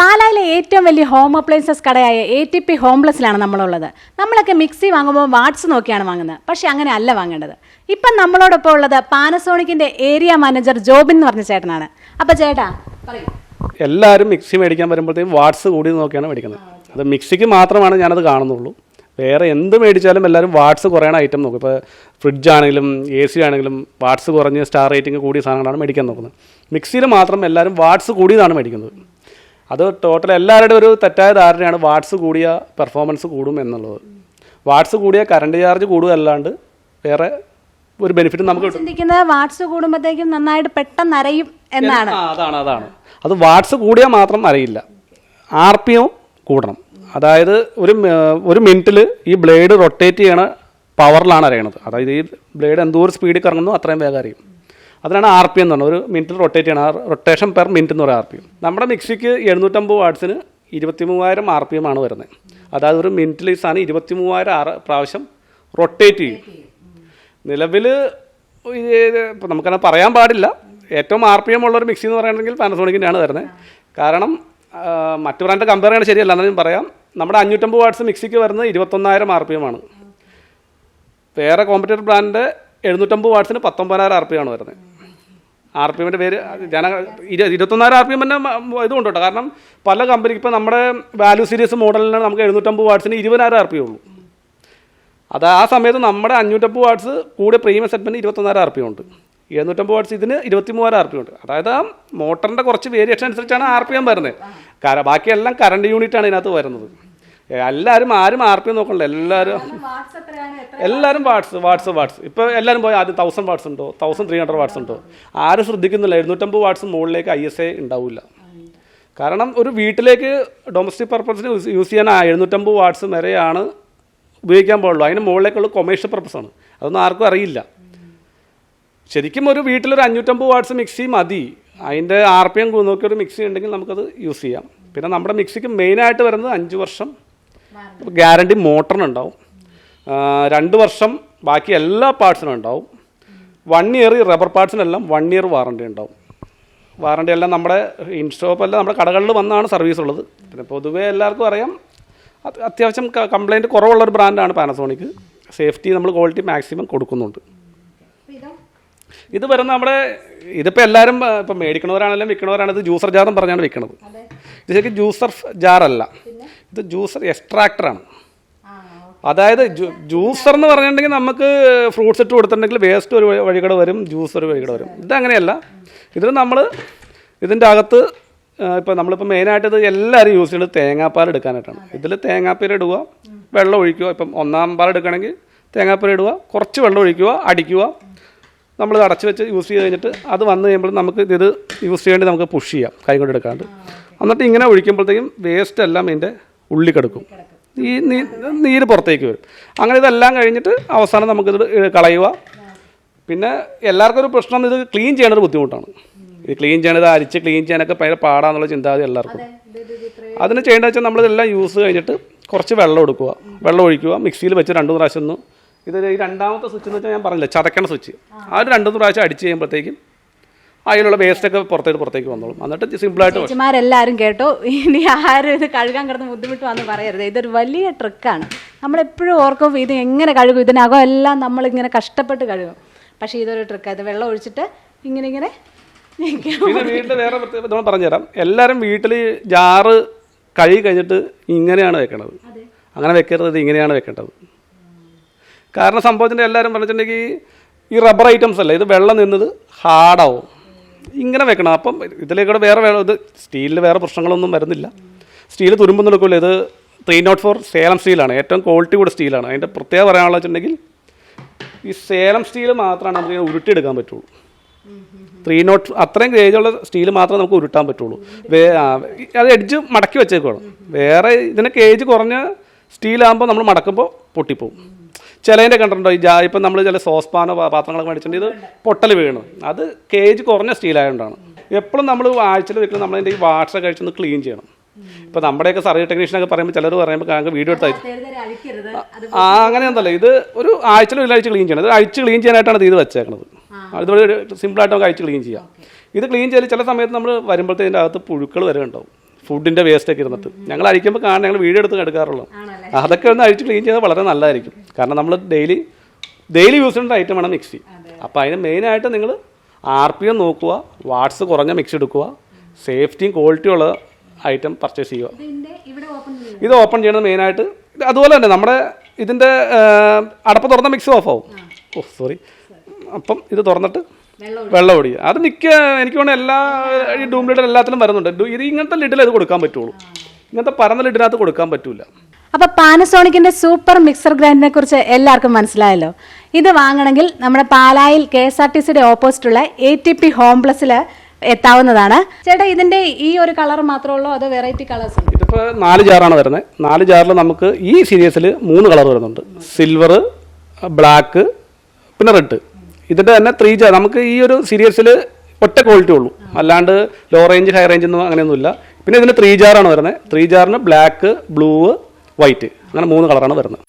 പാലായിലെ ഏറ്റവും വലിയ ഹോം അപ്ലയൻസസ് കടയായ എ ടി പി ഹോംലെസ്സിലാണ് നമ്മളുള്ളത്. നമ്മളൊക്കെ മിക്സി വാങ്ങുമ്പോൾ വാട്സ് നോക്കിയാണ് വാങ്ങുന്നത്. പക്ഷെ അങ്ങനെ അല്ല വാങ്ങേണ്ടത്. ഇപ്പം നമ്മളോടൊപ്പം ഉള്ളത് പാനസോണിക്കിന്റെ ഏരിയ മാനേജർ ജോബിൻ എന്ന് പറഞ്ഞ ചേട്ടനാണ്. അപ്പൊ ചേട്ടാ എല്ലാവരും മിക്സി മേടിക്കാൻ വരുമ്പോഴത്തേക്കും വാട്സ് കൂടി നോക്കിയാണ് മേടിക്കുന്നത്. അത് മിക്സിക്ക് മാത്രമാണ് ഞാനത് കാണുന്നുള്ളൂ. വേറെ എന്ത് മേടിച്ചാലും എല്ലാവരും വാട്സ് കുറയണ ഐറ്റം നോക്കും. ഇപ്പോൾ ഫ്രിഡ്ജ് ആണെങ്കിലും എ സി ആണെങ്കിലും വാട്സ് കുറഞ്ഞ് സ്റ്റാർ റേറ്റിംഗ് കൂടിയ സാധനങ്ങളാണ് മേടിക്കാൻ നോക്കുന്നത്. മിക്സിയിൽ മാത്രം എല്ലാവരും വാട്സ് കൂടിയതാണ് മേടിക്കുന്നത്. അത് ടോട്ടൽ എല്ലാവരുടെയും ഒരു തെറ്റായ ധാരണയാണ് വാട്സ് കൂടിയ പെർഫോമൻസ് കൂടും എന്നുള്ളത്. വാട്സ് കൂടിയ കറണ്ട് ചാർജ് കൂടുകയല്ലാണ്ട് വേറെ ഒരു ബെനിഫിറ്റ് നമുക്ക് കിട്ടും. ചിന്തിക്കുന്നത് വാട്സ് കൂടുമ്പോഴത്തേക്കും നന്നായിട്ട് പെട്ടെന്ന് അരയും എന്നാണ്. അതാണ് അതാണ്. അത് വാട്സ് കൂടിയാൽ മാത്രം അറിയില്ല ആർ പി എം കൂടണം. അതായത് ഒരു ഒരു മിനിറ്റിൽ ഈ ബ്ലേഡ് റൊട്ടേറ്റ് ചെയ്യണ പവറിലാണ് അറിയണത് അതായത് ഈ ബ്ലേഡ് എന്തോരം സ്പീഡിൽ കറങ്ങുന്നു അത്രയും വേഗം അറിയും അതിനാണ് ആർ പി എന്ന് പറഞ്ഞത്. ഒരു മിനിറ്റിൽ റൊട്ടേറ്റ് ചെയ്യണം. റൊട്ടേഷൻ പെർ മിനിറ്റ് എന്ന് പറയുക ആർ പി. എം നമ്മുടെ മിക്സിക്ക് എഴുന്നൂറ്റമ്പത് വാട്സിന് ഇരുപത്തി മൂവായിരം ആർ പി എം ആണ് വരുന്നത്. അതായത് ഒരു മിനിറ്റിൽ ഈ സാധനം ഇരുപത്തി മൂവായിരം ആറ് പ്രാവശ്യം റൊട്ടേറ്റ് ചെയ്യും. നിലവിൽ ഇപ്പം നമുക്കങ്ങനെ പറയാൻ പാടില്ല. ഏറ്റവും ആർ പി എം ഉള്ള ഒരു മിക്സി എന്ന് പറയുകയാണെങ്കിൽ പാനസോണിക്കിന്റെയാണ് വരുന്നത്. കാരണം മറ്റു ബ്രാൻഡ് കമ്പയർ ചെയ്യണ ശരിയല്ല. എന്നാലും പറയാം. നമ്മുടെ അഞ്ഞൂറ്റമ്പത് വാട്ട്സ് മിക്സിക്ക് വരുന്നത് ഇരുപത്തൊന്നായിരം ആർ പി എം ആണ് വേറെ കോമ്പറ്റീറ്റർ ബ്രാൻഡ് എഴുന്നൂറ്റമ്പത് വാട്ട്സിന് പത്തൊമ്പതിനായിരം ആർ പി ആണ് വരുന്നത്. ആർ പി എമ്മിന്റെ പേര് ജന ഇരു- ഇരുപത്തൊന്നായിരം ആർ പി എം തന്നെ ഇതുകൊണ്ട് കാരണം പല കമ്പനിക്ക് ഇപ്പോൾ നമ്മുടെ വാല്യൂ സീരീസ് മോഡലിന് നമുക്ക് എഴുന്നൂറ്റമ്പത് വാട്സിന് ഇരുപതിനായിരം ആർ പി ഉള്ളൂ. അത് ആ സമയത്ത് നമ്മുടെ അഞ്ഞൂറ്റമ്പത് വാട്സ് കൂടെ പ്രീമിയം സെഗ്മെന്റ് ഇരുപത്തൊന്നായിരം ആർ പി ഉണ്ട്. എഴുന്നൂറ്റമ്പത് വാട്സ് ഇതിന് ഇരുപത്തി മൂവായിരം ആർ പി ഉണ്ട്. അതായത് ആ മോട്ടറിന്റെ കുറച്ച് വേരിയേഷൻ അനുസരിച്ചാണ് ആർ പി എം വരുന്നത് ബാക്കിയെല്ലാം കറണ്ട് യൂണിറ്റാണ് ഇതിനകത്ത് വരുന്നത്. എല്ലാവരും ആരും ആർ പി നോക്കണ്ട എല്ലാവരും എല്ലാവരും വാട്സ് വാട്സ് വാട്സ് ഇപ്പോൾ എല്ലാവരും പോയി ആദ്യം തൗസൻഡ് വാട്സ് ഉണ്ടോ? തൗസൻഡ് ത്രീ ഹൺഡ്രഡ് വാട്സ് ഉണ്ടോ? ആരും ശ്രദ്ധിക്കുന്നില്ല എഴുന്നൂറ്റമ്പത് വാട്സ് മുകളിലേക്ക് ഐ എസ് എ ഉണ്ടാവില്ല കാരണം ഒരു വീട്ടിലേക്ക് ഡൊമസ്റ്റിക് പർപ്പസിന് യൂസ് ചെയ്യാൻ ആ എഴുന്നൂറ്റമ്പത് വാട്സ് വരെയാണ് ഉപയോഗിക്കാൻ പാടുള്ളൂ. അതിന് മുകളിലേക്കുള്ള കൊമേഴ്ഷ്യൽ പർപ്പസാണ് അതൊന്നും ആർക്കും അറിയില്ല. ശരിക്കും ഒരു വീട്ടിലൊരു അഞ്ഞൂറ്റമ്പത് വാട്സ് മിക്സി മതി. അതിന്റെ ആർ പി എം നോക്കിയൊരു ഒരു മിക്സി ഉണ്ടെങ്കിൽ നമുക്കത് യൂസ് ചെയ്യാം. പിന്നെ നമ്മുടെ മിക്സിക്ക് മെയിനായിട്ട് വരുന്നത് അഞ്ച് വർഷം ഗ്യാരണ്ടി മോട്ടറിനുണ്ടാവും രണ്ട് വർഷം ബാക്കി എല്ലാ പാർട്സിനും ഉണ്ടാവും. വൺ ഇയർ റബ്ബർ പാർട്സിനെല്ലാം വൺ ഇയർ വാറണ്ടി ഉണ്ടാവും. വാറണ്ടി എല്ലാം നമ്മുടെ ഇൻസ്റ്റോപ്പ് എല്ലാം നമ്മുടെ കടകളിൽ വന്നാണ് സർവീസ് ഉള്ളത്. പിന്നെ പൊതുവേ എല്ലാവർക്കും അറിയാം അത് അത്യാവശ്യം കംപ്ലൈന്റ് കുറവുള്ളൊരു ബ്രാൻഡാണ് പാനസോണിക് സേഫ്റ്റി നമ്മൾ ക്വാളിറ്റി മാക്സിമം കൊടുക്കുന്നുണ്ട്. ഇത് വരുന്ന നമ്മുടെ ഇതിപ്പോൾ എല്ലാവരും ഇപ്പം മേടിക്കണവരാണെങ്കിലും വിൽക്കണവരാണെങ്കിൽ ഇത് ജ്യൂസർ ജാർ എന്ന് പറഞ്ഞാണ് വിൽക്കണത്. ഇത് ശരിക്കും ജ്യൂസർ ജാറല്ല ഇത് ജ്യൂസർ എക്സ്ട്രാക്ടറാണ് അതായത് ജ്യൂ- ജ്യൂസർ എന്ന് പറഞ്ഞിട്ടുണ്ടെങ്കിൽ നമുക്ക് ഫ്രൂട്ട്സ് ഇട്ട് കൊടുത്തിട്ടുണ്ടെങ്കിൽ വേസ്റ്റ് ഒരു വഴി- വഴികട വരും ജ്യൂസ് ഒരു വഴികട വരും. ഇതങ്ങനെയല്ല. ഇതിൽ നമ്മൾ ഇതിന്റെ അകത്ത് ഇപ്പോൾ നമ്മളിപ്പോൾ മെയിനായിട്ട് ഇത് എല്ലാവരും യൂസ് ചെയ്യുന്നത് തേങ്ങാപ്പാൽ എടുക്കാനായിട്ടാണ്. ഇതിൽ തേങ്ങാപ്പാൽ ഇടുക വെള്ളം ഒഴിക്കുക. ഇപ്പം ഒന്നാം പാൽ എടുക്കണമെങ്കിൽ തേങ്ങാപ്പാൽ ഇടുക കുറച്ച് വെള്ളം ഒഴിക്കുക അടിക്കുക. നമ്മൾ അടച്ചു വെച്ച് യൂസ് ചെയ്ത് കഴിഞ്ഞിട്ട് അത് വന്നു കഴിയുമ്പോൾ നമുക്ക് ഇത് യൂസ് ചെയ്യേണ്ടി നമുക്ക് പുഷ് ചെയ്യാം കൈ കൊണ്ട് എടുക്കാണ്ട്. എന്നിട്ട് ഇങ്ങനെ ഒഴിക്കുമ്പോഴത്തേക്കും വേസ്റ്റ് എല്ലാം ഇതിന്റെ ഉള്ളി കിടക്കും. ഈ നീര് പുറത്തേക്ക് വരും. അങ്ങനെ ഇതെല്ലാം കഴിഞ്ഞിട്ട് അവസാനം നമുക്കിത് കളയുക. പിന്നെ എല്ലാവർക്കും ഒരു പ്രശ്നം ഇത് ക്ലീൻ ചെയ്യേണ്ടത് ബുദ്ധിമുട്ടാണ്. ഇത് ക്ലീൻ ചെയ്യണത് അരിച്ച് ക്ലീൻ ചെയ്യാനൊക്കെ ഭയങ്കര പാടാന്നുള്ള ചിന്താഗതി എല്ലാവർക്കും. അതിന് ചെയ്യേണ്ടത് വെച്ചാൽ നമ്മളിതെല്ലാം യൂസ് കഴിഞ്ഞിട്ട് കുറച്ച് വെള്ളം എടുക്കുക. വെള്ളം ഒഴിക്കുക. മിക്സിയിൽ വെച്ച് രണ്ട് മൂന്ന് പ്രാവശ്യം ഒന്ന് ഇത് ഈ രണ്ടാമത്തെ സ്വിച്ച് എന്ന് വെച്ചാൽ ഞാൻ പറഞ്ഞില്ല ചതക്കണ സ്വിച്ച് ആ ഒരു രണ്ട് പ്രാവശ്യം അടിച്ച് കഴിയുമ്പോഴത്തേക്കും അതിലുള്ള വേസ്റ്റൊക്കെ പുറത്തേക്ക് പുറത്തേക്ക് വന്നോളും. എന്നിട്ട് സിമ്പിളായിട്ട് ചേച്ചിമാരെല്ലാവരും കേട്ടോ ഇനി ആരും ഇത് കഴുകാൻ കിടന്ന് ബുദ്ധിമുട്ട് വന്ന് പറയരുത്. ഇതൊരു വലിയ ട്രിക്കാണ് നമ്മളെപ്പോഴും ഓർക്കും ഇത് എങ്ങനെ കഴുകും ഇതിനകം എല്ലാം നമ്മളിങ്ങനെ കഷ്ടപ്പെട്ട് കഴുകും. പക്ഷേ ഇതൊരു ട്രിക്കാണ് ഇത് വെള്ളം ഒഴിച്ചിട്ട് ഇങ്ങനെ ഇങ്ങനെ. പിന്നെ വീട്ടിൽ വേറെ പ്രത്യേകം പറഞ്ഞുതരാം. എല്ലാവരും വീട്ടിൽ ജാറ് കഴുകി കഴിഞ്ഞിട്ട് ഇങ്ങനെയാണ് വെക്കണത്. അങ്ങനെ വെക്കരുത് ഇങ്ങനെയാണ് വെക്കേണ്ടത്. കാരണം സംഭവത്തിന്റെ എല്ലാവരും പറഞ്ഞിട്ടുണ്ടെങ്കിൽ ഈ റബ്ബർ ഐറ്റംസ് അല്ല? ഇത് വെള്ളം നിന്നത് ഹാർഡാവും ഇങ്ങനെ വെക്കണം. അപ്പം ഇതിലേക്കൂടെ വേറെ വേറെ ഇത് സ്റ്റീലിൽ വേറെ പ്രശ്നങ്ങളൊന്നും വരുന്നില്ല. സ്റ്റീൽ തുരുമ്പൊന്നും എടുക്കില്ല ഇത് ത്രീ നോട്ട് ഫോർ സേലം സ്റ്റീലാണ് ഏറ്റവും ക്വാളിറ്റി കൂടെ സ്റ്റീലാണ് അതിന്റെ പ്രത്യേകത പറയാനുള്ള വെച്ചിട്ടുണ്ടെങ്കിൽ ഈ സേലം സ്റ്റീൽ മാത്രമാണ് നമുക്ക് ഉരുട്ടിയെടുക്കാൻ പറ്റുള്ളൂ. ത്രീ നോട്ട് അത്രയും ഗേജുള്ള സ്റ്റീൽ മാത്രമേ നമുക്ക് ഉരുട്ടാൻ പറ്റുള്ളൂ. വേ അത് എഡ്ജ് മടക്കി വെച്ചേക്കുവാണ്. വേറെ ഇതിന് കേജ് കുറഞ്ഞ സ്റ്റീലാകുമ്പോൾ നമ്മൾ മടക്കുമ്പോൾ പൊട്ടിപ്പോവും. ചിലതിന്റെ കണ്ടിട്ടുണ്ടോ? ഈ ജാ ഇപ്പം നമ്മൾ ചില സോസ് പാനോ പാ- പാത്രങ്ങളൊക്കെ മേടിച്ചിട്ടുണ്ട് ഇത് പൊട്ടൽ വീണ്. അത് കേജ് കുറഞ്ഞ സ്റ്റീലായതുകൊണ്ടാണ് എപ്പോഴും നമ്മൾ ആഴ്ചയിൽ വെക്കുമ്പോൾ നമ്മളതിന്റെ ഈ വാട്ടർ കഴിച്ചൊന്ന് ക്ലീൻ ചെയ്യണം. ഇപ്പം നമ്മുടെയൊക്കെ സർവീസ് ടെക്നീഷ്യനൊക്കെ പറയുമ്പോൾ ചിലർ പറയുമ്പോൾ ഞങ്ങൾക്ക് വീഡിയോ എടുത്ത് ആ അങ്ങനെയൊന്നല്ല ഇത് ഒരു ആഴ്ചയിൽ ഒരു ആഴ്ച ക്ലീൻ ചെയ്യണം. ഇത് അഴിച്ച് ക്ലീൻ ചെയ്യാനായിട്ടാണ് ഇത് ഇത് വെച്ചേക്കണത്. അതുപോലെ സിമ്പിളായിട്ട് നമുക്ക് അഴിച്ച് ക്ലീൻ ചെയ്യാം. ഇത് ക്ലീൻ ചെയ്ത് ചില സമയത്ത് നമ്മൾ വരുമ്പോഴത്തേതിന്റെ അകത്ത് പുഴുക്കൾ വരെ ഉണ്ടാവും ഫുഡിന്റെ വേസ്റ്റൊക്കെ ഇരുന്നിട്ട്. ഞങ്ങൾ അഴിക്കുമ്പോൾ കാണാൻ ഞങ്ങൾ വീഡിയോ എടുത്ത് എടുക്കാറുള്ളൂ അതൊക്കെ ഒന്ന് അഴിച്ച് ക്ലീൻ ചെയ്താൽ വളരെ നല്ലതായിരിക്കും. കാരണം നമ്മൾ ഡെയിലി ഡെയിലി യൂസ് ചെയ്യുന്ന ഐറ്റമാണ് മിക്സി അപ്പോൾ അതിന് മെയിനായിട്ട് നിങ്ങൾ ആർ പി എം നോക്കുക വാട്സ് കുറഞ്ഞ മിക്സി എടുക്കുക സേഫ്റ്റിയും ക്വാളിറ്റിയും ഉള്ള ഐറ്റം പർച്ചേസ് ചെയ്യുക. ഇത് ഓപ്പൺ ചെയ്യണത് മെയിനായിട്ട് അതുപോലെ തന്നെ നമ്മുടെ ഇതിന്റെ അടപ്പ് തുറന്ന മിക്സി ഓഫ് ആവും. ഓ സോറി അപ്പം ഇത് തുറന്നിട്ട് വെള്ളം ഒടിക്കുക അത് മിക്ക എനിക്ക് തോന്നുന്നു എല്ലാ ഈ ഡൂം ലിഡർ എല്ലാത്തിലും വരുന്നുണ്ട്. ഇത് ഇങ്ങനത്തെ ലിഡിൽ ഇത് കൊടുക്കാൻ പറ്റുള്ളൂ. ഇങ്ങനത്തെ പരന്ന ലിഡിനകത്ത് കൊടുക്കാൻ പറ്റൂല. അപ്പൊ പാനസോണിക്കിന്റെ സൂപ്പർ മിക്സർ ഗ്രൈൻഡിനെ കുറിച്ച് എല്ലാവർക്കും മനസ്സിലായല്ലോ. ഇത് വാങ്ങണമെങ്കിൽ നമ്മുടെ പാലായിൽ കെ എസ് ആർ ടി സിയുടെ ഓപ്പോസിറ്റുള്ള എ ടി പി ഹോം പ്ലസിൽ എത്താവുന്നതാണ്. ചേട്ടാ ഇതിന്റെ ഈ ഒരു കളർ മാത്രമേ ഉള്ളൂ അതോ വെറൈറ്റി കളേഴ്സ് ഇതിപ്പോ നാല് ജാറാണ് വരുന്നത്. നാല് ജാറിൽ നമുക്ക് ഈ സീരീസിൽ മൂന്ന് കളർ വരുന്നുണ്ട്. സിൽവർ ബ്ലാക്ക് പിന്നെ റെഡ് ഇതിന്റെ തന്നെ ത്രീ ജാർ നമുക്ക് ഈ ഒരു സീരീസിൽ ഒറ്റ ക്വാളിറ്റി ഉള്ളൂ. അല്ലാണ്ട് ലോ റേഞ്ച് ഹൈ റേഞ്ച് ഒന്നും അങ്ങനെയൊന്നുമില്ല. പിന്നെ ഇതിന് ത്രീ ജാറാണ് വരുന്നത്. ത്രീ ജാറിന് ബ്ലാക്ക് ബ്ലൂ വൈറ്റ്. അങ്ങനെ മൂന്ന് കളറാണ് വരുന്നത്.